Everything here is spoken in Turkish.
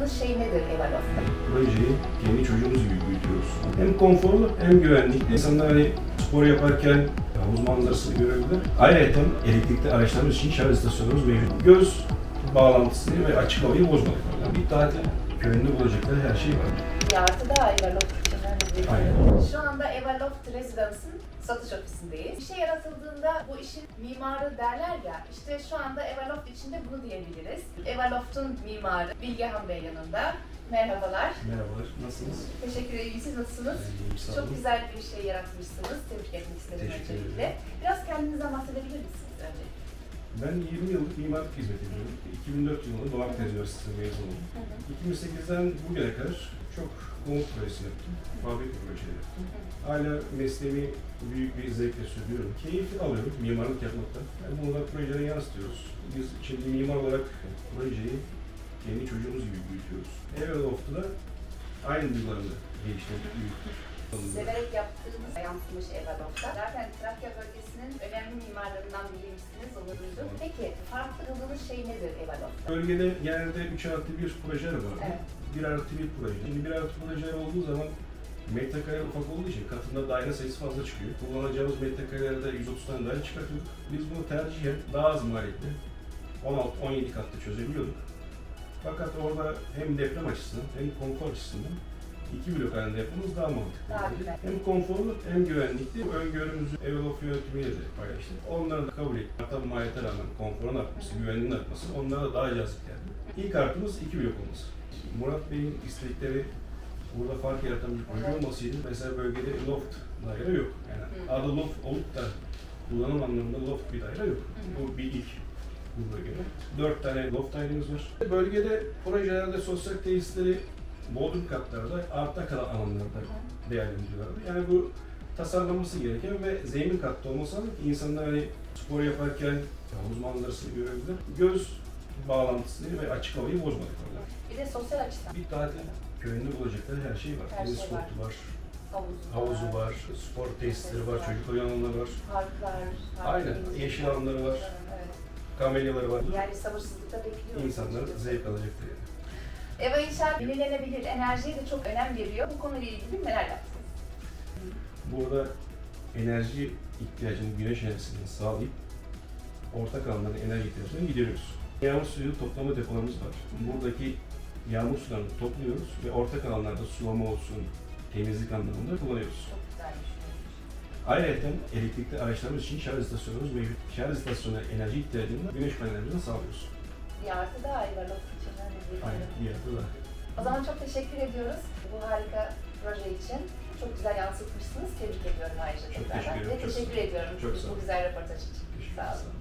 aradığınız şey nedir Evalof'ta? Projeyi kendi çocuğumuz gibi büyütüyoruz. Hem konforlu hem güvenlikli. İnsanlar hani spor yaparken havuz manzarasını görebilir. Ayrıca elektrikli araçlarımız için şarj istasyonumuz mevcut. Göz bağlantısını ve açık havayı bozmadık. Yani bir tatil köyünde bulacakları her şey var. Artı için önemli. Aynen. Şu anda Evaloft Residence'ın satış ofisindeyiz. Bir şey yaratıldığında bu işin mimarı derler ya, işte şu anda Evaloft içinde bunu diyebiliriz. Evaloft'un mimarı Bilgehan Bey yanında. Merhabalar. Merhabalar, nasılsınız? Teşekkür ederim. Siz nasılsınız? İyiyim, sağ Çok olun. güzel bir şey yaratmışsınız. Tebrik etmek isterim Teşekkür öncelikle. ederim. Biraz kendinizden bahsedebilir misiniz önce? Ben 20 yıllık mimarlık hizmet ediyorum. 2004 yılında Doğu Akdeniz Üniversitesi'nde mezun oldum. 2008'den bugüne kadar çok konut projesi yaptım. Fabrika projeleri yaptım. Hala mesleğimi büyük bir zevkle sürdürüyorum. Keyif alıyorum mimarlık yapmaktan. Yani da projelere yansıtıyoruz. Biz şimdi mimar olarak projeyi kendi çocuğumuz gibi büyütüyoruz. Everloft'u da aynı duygularla geliştirdik, büyüttük. Severek yaptığınız yansımış Evaloft'ta. Zaten Trakya bölgesinin önemli mimarlarından birisiniz, onu duydum. Peki, farklı kıldığınız şey nedir Evaloft'ta? Bölgede genelde 3 artı 1 projeler var. Evet. 1 artı 1 proje. Şimdi 1 artı projeler olduğu zaman metrekare ufak olduğu için katında daire sayısı fazla çıkıyor. Kullanacağımız metrekarelerde 130 tane daire çıkartıyorduk. Biz bunu tercihen daha az maliyetli 16-17 katta çözebiliyorduk. Fakat orada hem deprem açısından hem konfor açısından iki blok halinde yapmamız daha mantıklı. Güzel. Hem konforlu hem güvenlikli. Öngörümüzü Evelof yönetimiyle de paylaştık. Onları da kabul ettik. Hatta maliyete rağmen konforun artması, güvenliğin artması onlara da daha cazip geldi. İlk artımız iki blok olması. Murat Bey'in istekleri burada fark yaratan bir proje olmasıydı. Mesela bölgede loft daire yok. Yani adı loft olup da kullanım anlamında loft bir daire yok. Bu bir ilk bu bölgede. Dört tane loft dairemiz var. Bölgede projelerde sosyal tesisleri bodrum katlarda, artta kalan alanlarda değerlendiriyorlardı. Yani bu tasarlanması gereken ve zemin katta olması lazım ki insanlar hani spor yaparken havuz manzarasını görebilir. Göz bağlantısını ve açık havayı bozmadık orada. Bir de sosyal açıdan. Bir tatil köyünde bulacakları her şey var. Her Deniz şey sportu var, Havuzu, havuzu var, spor tesisleri var, çocuk oyun alanları var, Parklar. Aynen, park- yeşil alanları var. Evet. kamelyaları var. Yani sabırsızlıkla bekliyoruz. İnsanlar zevk alacaktır yani. Eva İnşaat yenilenebilir enerjiye de çok önem veriyor. Bu konuyla ilgili neler yaptınız? Burada enerji ihtiyacını, güneş enerjisini sağlayıp ortak alanların enerji ihtiyacını gideriyoruz. Yağmur suyu toplama depolarımız var. Buradaki yağmur sularını topluyoruz ve ortak alanlarda sulama olsun, temizlik anlamında kullanıyoruz. Çok güzel bir şey. Ayrıca elektrikli araçlarımız için şarj istasyonumuz mevcut. Şarj istasyonu enerji ihtiyacını güneş panellerimizden sağlıyoruz. Bir artı daha Evalot için O zaman çok teşekkür ediyoruz bu harika proje için. Çok güzel yansıtmışsınız. Tebrik ediyorum ayrıca Çok tekrardan. teşekkür ederim, Ve çok teşekkür ediyorum çok sağ bu olun. güzel röportaj için. Sağ olun.